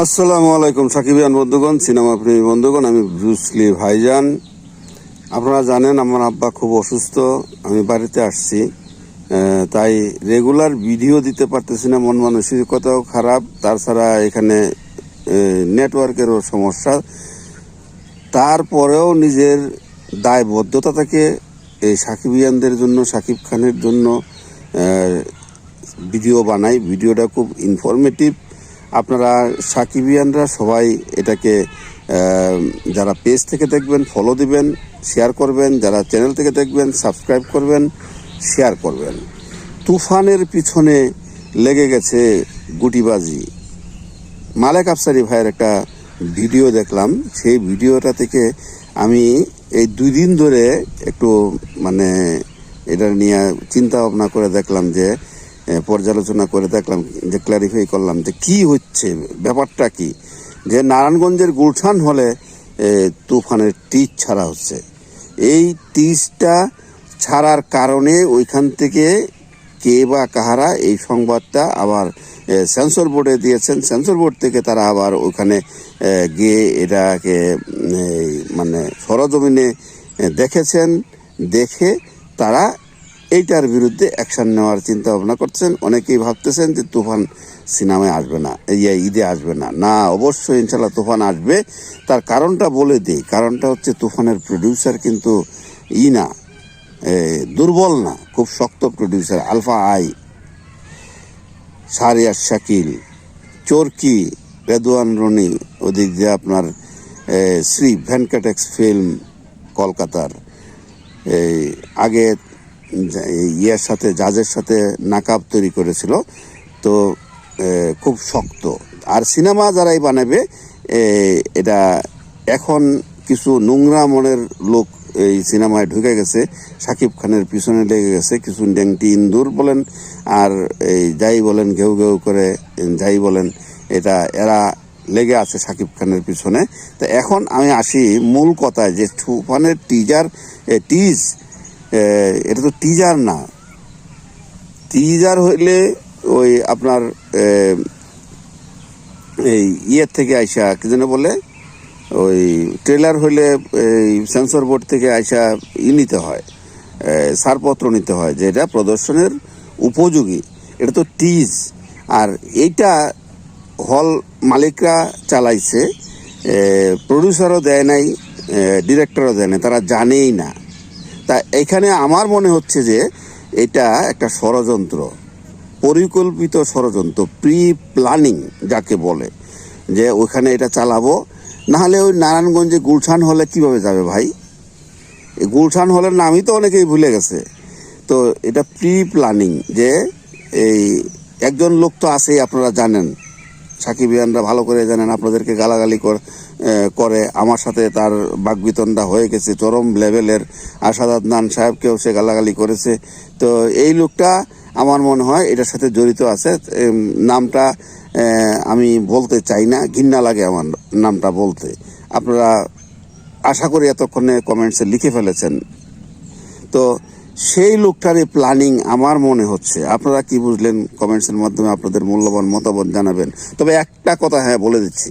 আসসালামু আলাইকুম, সাকিবিয়ান বন্ধুগণ, সিনেমা প্রেমী বন্ধুগণ, আমি ব্রুসলি ভাইজান। আপনারা জানেন আমার আব্বা খুব অসুস্থ, আমি বাড়িতে আসছি। তাই রেগুলার ভিডিও দিতে পারতেছি না, মন মানসিকতাও খারাপ তাছাড়া এখানে নেটওয়ার্কেরও সমস্যা। তারপরেও নিজের দায়বদ্ধতা থেকে এই সাকিবিয়ানদের জন্য, সাকিব খানের জন্য ভিডিও বানাই। ভিডিওটা খুব ইনফরমেটিভ আপনারা সাকিবিয়ানরা সবাই এটাকে যারা পেজ থেকে দেখবেন ফলো দিবেন শেয়ার করবেন, যারা চ্যানেল থেকে দেখবেন সাবস্ক্রাইব করবেন শেয়ার করবেন। তুফানের পিছনে লেগে গেছে গুটিবাজি। মালেক আফসারি ভাইয়ের একটা ভিডিও দেখলাম। সেই ভিডিওটা থেকে আমি এই দুই দিন ধরে একটু মানে এটা নিয়ে চিন্তা ভাবনা করে দেখলাম যে পর্যালোচনা করে দেখলাম, যে ক্ল্যারিফাই করলাম যে কি হচ্ছে, ব্যাপারটা কি? যে নারায়ণগঞ্জের গুলশান হলে তুফানের টিচ ছাড়া হচ্ছে। এই টিচটা ছাড়ার কারণে ওইখান থেকে কে বা কাহারা এই সংবাদটা আবার সেন্সর বোর্ডে দিয়েছেন। সেন্সর বোর্ড থেকে তারা আবার ওখানে গিয়ে এটাকে মানে সরজমিনে দেখেছেন। দেখে তারা এইটার বিরুদ্ধে অ্যাকশান নেওয়ার চিন্তা ভাবনা করছেন। অনেকেই ভাবতেছেন যে তুফান সিনেমায় আসবে না, এই ঈদে আসবে না। না, অবশ্যই ইনশাল্লাহ তুফান আসবে। তার কারণটা বলে দিই, কারণটা হচ্ছে তুফানের প্রডিউসার কিন্তু ই না দুর্বল না, খুব শক্ত producer Alpha I Shahriar Shakil, Chorki, Redoan Rony, ওদিক দিয়ে আপনার শ্রী ভেনকাটেক্স ফিল্ম কলকাতার আগে ইয়ের সাথে, জাজের সাথে নাকাব তৈরি করেছিল। তো খুব শক্ত। আর সিনেমা যারাই বানাবে এটা এখন কিছু নোংরা মনের লোক এই সিনেমায় ঢুকে গেছে। সাকিব খানের পিছনে লেগে গেছে। কিছু ড্যাংটি ইন্দুর বলেন, আর এই যাই বলেন, ঘেউ ঘেউ করে যাই বলেন, এটা, এরা লেগে আছে সাকিব খানের পিছনে। তো এখন আমি আসি মূল কথায় যে, তুফানের টিজার টিজ এটা তো টিজার না। টিজার হইলে ওই আপনার এই ইয়ের থেকে আইসা কি যেন বলে ওই ট্রেলার হইলে এই সেন্সর বোর্ড থেকে আইসা ই নিতে হয় এ, ছাড়পত্র নিতে হয় যে এটা প্রদর্শনের উপযোগী। এটা তো টিজ আর এইটা হল মালিকরা চালাইছে প্রডিউসারও দেয় নাই ডিরেক্টরও দেয় নাই তারা জানেই না। তা এখানে আমার মনে হচ্ছে যে এটা একটা ষড়যন্ত্র, পরিকল্পিত ষড়যন্ত্র প্রি প্ল্যানিং যাকে বলে, যে ওখানে এটা চালাবো। নাহলে ওই নারায়ণগঞ্জে গুলশান হলে কীভাবে যাবে ভাই? গুলশান হলের নামই তো অনেকেই ভুলে গেছে। তো এটা প্রি প্ল্যানিং যে এই একজন লোক তো আছেই, আপনারা জানেন। সাকিবিয়ানরা ভালো করে জানেন, আপনাদেরকে গালাগালি কর- করে। আমার সাথে তার বাগবিতনটা হয়ে গেছে, চরম লেভেলের আসাদ আদনান সাহেবকেও সে গালাগালি করেছে। তো এই লোকটা আমার মনে হয় এটার সাথে জড়িত আছে। নামটা আমি বলতে চাই না, ঘৃণা লাগে আমার নামটা বলতে। আপনারা আশা করি এতক্ষণে কমেন্টসে লিখে ফেলেছেন। তো সেই লোকটারই প্ল্যানিং আমার মনে হচ্ছে। আপনারা কি বুঝলেন? কমেন্টসের মাধ্যমে আপনাদের মূল্যবান মতামত জানাবেন। তবে একটা কথা হ্যাঁ বলে দিচ্ছি।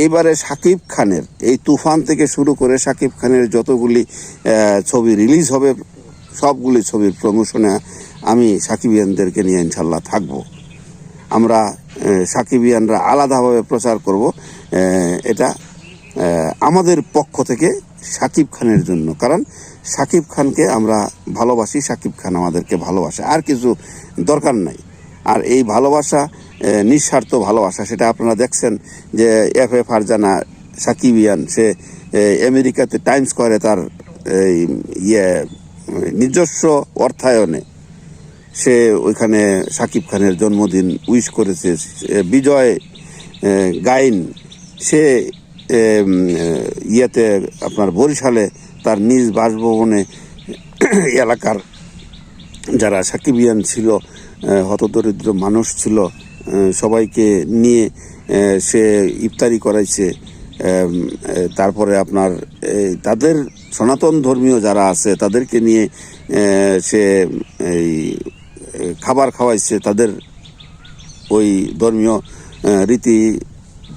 এইবারে সাকিব খানের, এই তুফান থেকে শুরু করে সাকিব খানের যতগুলি ছবি রিলিজ হবে, সবগুলি ছবির প্রমোশনে আমি সাকিবিয়ানদেরকে নিয়ে ইনশাল্লাহ থাকব। আমরা সাকিবিয়ানরা আলাদাভাবে প্রচার করব এটা আমাদের পক্ষ থেকে সাকিব খানের জন্য। কারণ সাকিব খানকে আমরা ভালোবাসি, সাকিব খান আমাদেরকে ভালোবাসে। আর কিছু দরকার নাই। আর এই ভালোবাসা নিঃস্বার্থ ভালোবাসা, সেটা আপনারা দেখছেন যে এফ এ ফারজানা সাকিবিয়ান সে আমেরিকাতে টাইমস করে তার, এই ইয়ে নিজস্ব অর্থায়নে সে ওইখানে সাকিব খানের জন্মদিন উইশ করেছে। বিজয় গাইন, সে ইয়েতে আপনার বরিশালে তার নিজ বাসভবনে এলাকার যারা সাকিবিয়ান ছিল হতদরিদ্র মানুষ ছিল সবাইকে নিয়ে সে ইফতারি করাইছে। তারপরে আপনার তাদের সনাতন ধর্মীয় যারা আছে, তাদেরকে নিয়ে সে এই, খাবার খাওয়াইছে। তাদের ওই ধর্মীয় রীতি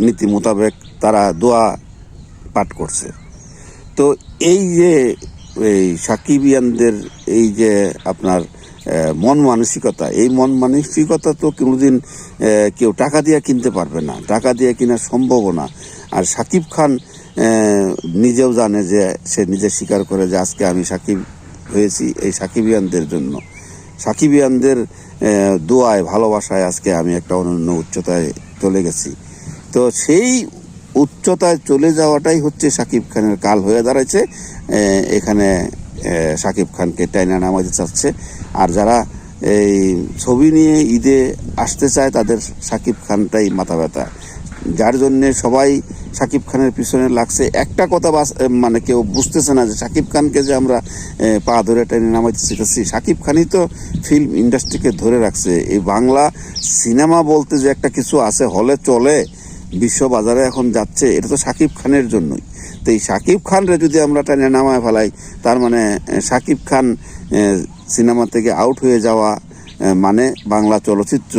নীতি মোতাবেক তারা দোয়া পাঠ করছে। তো এই যে, এই সাকিবিয়ানদের এই যে আপনার মন মানসিকতা, এই মন মানসিকতা তো কোনোদিন কেউ টাকা দিয়ে কিনতে পারবে না, টাকা দিয়ে কিনা সম্ভব না। আর সাকিব খান নিজেও জানে যে সে নিজে স্বীকার করে যে আজকে আমি সাকিব হয়েছি এই সাকিবিয়ানদের জন্য। সাকিবিয়ানদের দোয়ায়, ভালোবাসায় আজকে আমি একটা অনন্য উচ্চতায় চলে গেছি। তো সেই উচ্চতায় চলে যাওয়াটাই হচ্ছে সাকিব খানের কাল হয়ে দাঁড়াইছে। এখানে সাকিব খানকে টাইনা নামাতে চাচ্ছে। আর যারা এই ছবি নিয়ে ঈদে আসতে চায়, তাদের সাকিব খানটাই মাথা ব্যথা। যার জন্য সবাই সাকিব খানের পিছনে লাগছে। একটা কথা মানে কেউ বুঝতেছে না যে সাকিব খানকে যে আমরা পা ধরে টেনে নামাইতে শিখেছি সাকিব খানই তো ফিল্ম ইন্ডাস্ট্রিকে ধরে রাখছে। এই বাংলা সিনেমা বলতে যে একটা কিছু আছে, হলে চলে। বিশ্ব বাজারে এখন যাচ্ছে, এটা তো সাকিব খানের জন্যই। তো এই সাকিব খানরে যদি আমরা টেনে নামায় ফেলাই, তার মানে সাকিব খান সিনেমা থেকে আউট হয়ে যাওয়া মানে বাংলা চলচ্চিত্র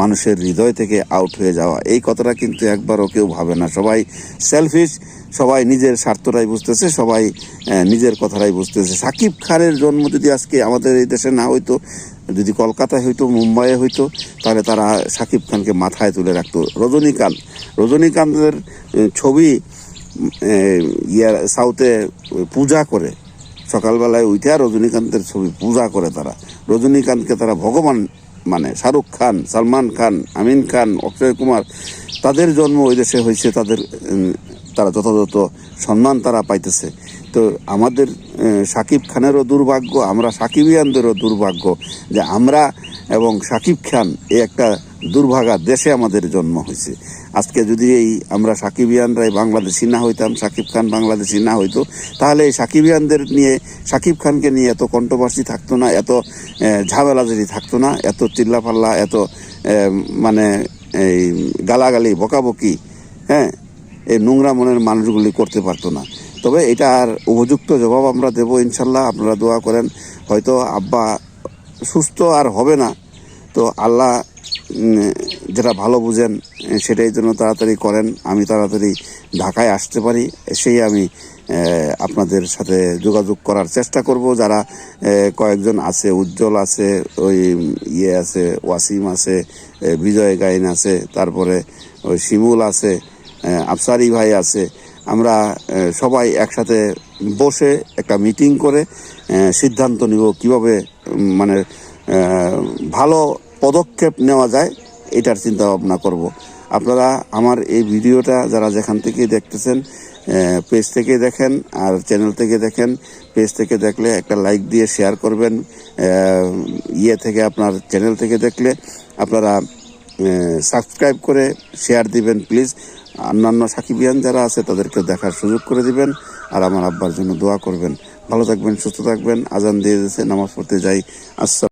মানুষের হৃদয় থেকে আউট হয়ে যাওয়া, এই কথাটা কিন্তু একবারও কেউ ভাবে না। সবাই সেলফিশ সবাই নিজের স্বার্থটাই বুঝতেছে, সবাই নিজের কথাটাই বুঝতেছে। সাকিব খানের জন্ম যদি আজকে আমাদের এই দেশে না হইতো, যদি কলকাতায় হইতো, মুম্বাইয়ে হইতো, তাহলে তারা সাকিব খানকে মাথায় তুলে রাখতো। রজনীকান্ত, রজনীকান্তের ছবি ইয়ার, সাউথে পূজা করে। সকালবেলায় উঠে রজনীকান্তের ছবি, পূজা করে তারা। রজনীকান্তকে তারা ভগবান মানে শাহরুখ খান, সালমান খান, আমিন খান, অক্ষয় কুমার, তাদের জন্ম ওই দেশে হয়েছে, তাদের তারা যথাযথ সম্মান তারা পাইতেছে। তো আমাদের সাকিব খানেরও দুর্ভাগ্য, আমরা সাকিবিয়ানদেরও দুর্ভাগ্য যে আমরা এবং সাকিব খান এই একটা দুর্ভাগা দেশে আমাদের জন্ম হয়েছে। আজকে যদি এই আমরা সাকিবিয়ানরাই বাংলাদেশি না হইতাম, সাকিব খান বাংলাদেশি না হইতো, তাহলে এই সাকিবিয়ানদের নিয়ে, সাকিব খানকে নিয়ে এত কন্ট্রোভার্সি থাকতো না, এত ঝামেলাঝারি থাকতো না, এত চিল্লাপাল্লা এত মানে এই গালাগালি, বকাবকি হ্যাঁ এই নোংরা মনের মানুষগুলি করতে পারতো না। তবে এটা আর উপযুক্ত জবাব আমরা দেবো ইনশাল্লাহ, আপনারা দোয়া করেন। হয়তো আব্বা সুস্থ আর হবে না। তো আল্লাহ যেটা ভালো বুঝেন, সেটাই জন্য তাড়াতাড়ি করেন। আমি তাড়াতাড়ি ঢাকায় আসতে পারি, সেই আমি আপনাদের সাথে যোগাযোগ করার চেষ্টা করব। যারা কয়েকজন আছে, উজ্জ্বল আছে, ওই ইয়ে আছে, ওয়াসিম আছে বিজয় গাইন আছে, তারপরে ওই শিমুল আছে আফসারি ভাই আছে, আমরা সবাই একসাথে বসে একটা মিটিং করে সিদ্ধান্ত নিব কীভাবে মানে ভালো পদক্ষেপ নেওয়া যায়, এটার চিন্তা ভাবনা করব। আপনারা আমার এই ভিডিওটা যারা যেখান থেকে দেখতেছেন পেজ থেকে দেখেন আর চ্যানেল থেকে দেখেন, পেজ থেকে দেখলে একটা লাইক দিয়ে শেয়ার করবেন ইয়ে থেকে আপনার চ্যানেল থেকে দেখলে আপনারা সাবস্ক্রাইব করে শেয়ার দিবেন, প্লিজ। অন্যান্য সাকিবিয়ান যারা আছে তাদেরকে দেখার সুযোগ করে দিবেন আর আমার আব্বার জন্য দোয়া করবেন। ভালো থাকবেন, সুস্থ থাকবেন। আজান দিয়ে দিয়েছে, নামাজ পড়তে যাই। আসসালাম